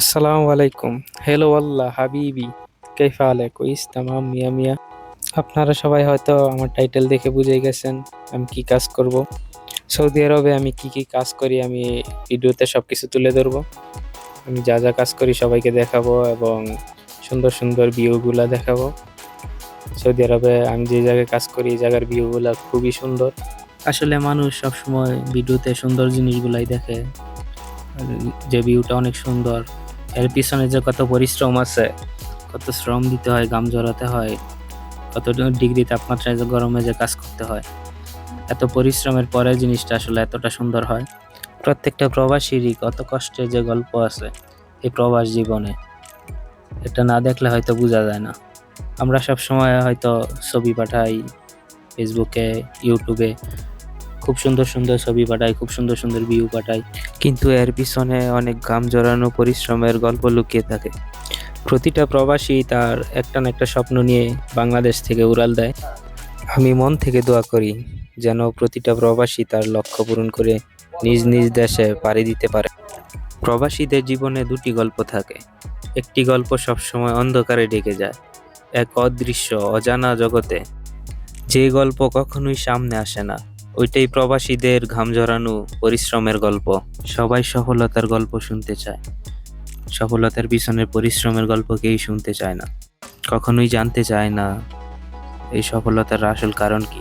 আসসালামু আলাইকুম। হ্যালো আল্লাহ, হাবিবি, কেফা আলে কইস তামাম, মিয়া মিয়া। আপনারা সবাই হয়তো আমার টাইটেল দেখে বুঝে গেছেন আমি কি কাজ করব। সৌদি আরবে আমি কি কি কাজ করি আমি ভিডিওতে সব কিছু তুলে ধরবো। আমি যা যা কাজ করি সবাইকে দেখাবো এবং সুন্দর সুন্দর ভিউগুলা দেখাবো। সৌদি আরবে আমি যে জায়গায় কাজ করি, এই জায়গার ভিউগুলা খুবই সুন্দর। আসলে মানুষ সবসময় ভিডিওতে সুন্দর জিনিসগুলাই দেখে। যে ভিউটা অনেক সুন্দর। এর পিছনে যে কত পরিশ্রম আছে, কত শ্রম দিতে হয় গাম জড়াতে হয়, কত ডিগ্রি তাপমাত্রায় যে গরমে যে কাজ করতে হয়, এত পরিশ্রমের পরে জিনিসটা আসলে এতটা সুন্দর হয়। প্রত্যেকটা প্রবাসীরই কত কষ্টের যে গল্প আছে এই প্রবাস জীবনে। এটা না দেখলে হয়তো বোঝা যায় না। আমরা সব সময় হয়তো ছবি পাঠাই ফেসবুকে ইউটিউবে খুব সুন্দর সুন্দর ছবি পাঠায়, খুব সুন্দর সুন্দর ভিউ পাঠায়। কিন্তু এর পিছনে অনেক ঘাম জড়ানো পরিশ্রমের গল্প লুকিয়ে থাকে। প্রতিটা প্রবাসী তার একটা না একটা স্বপ্ন নিয়ে বাংলাদেশ থেকে উড়াল দেয়। আমি মন থেকে দোয়া করি যেন প্রতিটা প্রবাসী তার লক্ষ্য পূরণ করে নিজ নিজ দেশে পাড়ি দিতে পারে। প্রবাসীদের জীবনে দুটি গল্প থাকে। একটি গল্প সবসময় অন্ধকারে ডেকে যায়, এক অদৃশ্য, অজানা জগতে। যে গল্প কখনোই সামনে আসে না। ওইটাই প্রবাসীদের ঘাম ঝরানো পরিশ্রমের গল্প। সবাই সফলতার গল্প শুনতে চায়। সফলতার পিছনে পরিশ্রমের গল্প কেউই শুনতে চায় না। কখনোই জানতে চায় না এই সফলতার আসল কারণ কি।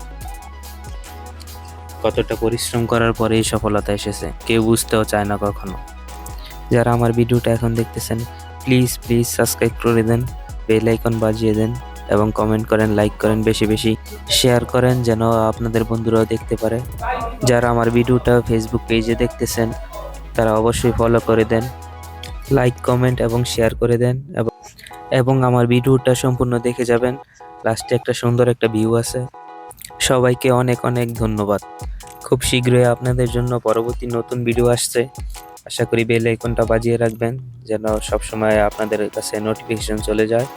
কতটা পরিশ্রম করার পরে এই সফলতা এসেছে, কেউ বুঝতেও চায় না কখনো। যারা আমার ভিডিওটা এখন দেখতেছেন প্লিজ প্লিজ সাবস্ক্রাইব করে দেন বেল আইকন বাজিয়ে দেন। এবং কমেন্ট করেন লাইক করেন, বেশি বেশি শেয়ার করেন যেন আপনাদের বন্ধুরাও দেখতে পারে। যারা আমার ভিডিওটা ফেসবুক পেজে দেখতেছেন, তারা অবশ্যই ফলো করে দেন লাইক কমেন্ট এবং শেয়ার করে দেন এবং আমার ভিডিওটা সম্পূর্ণ দেখে যাবেন। লাস্টে একটা সুন্দর একটা ভিউ আছে। সবাইকে অনেক অনেক ধন্যবাদ। খুব শীঘ্রই আপনাদের জন্য পরবর্তী নতুন ভিডিও আসছে। আশা করি বেল আইকনটা বাজিয়ে রাখবেন যেন সবসময় আপনাদের কাছে নোটিফিকেশন চলে যায়।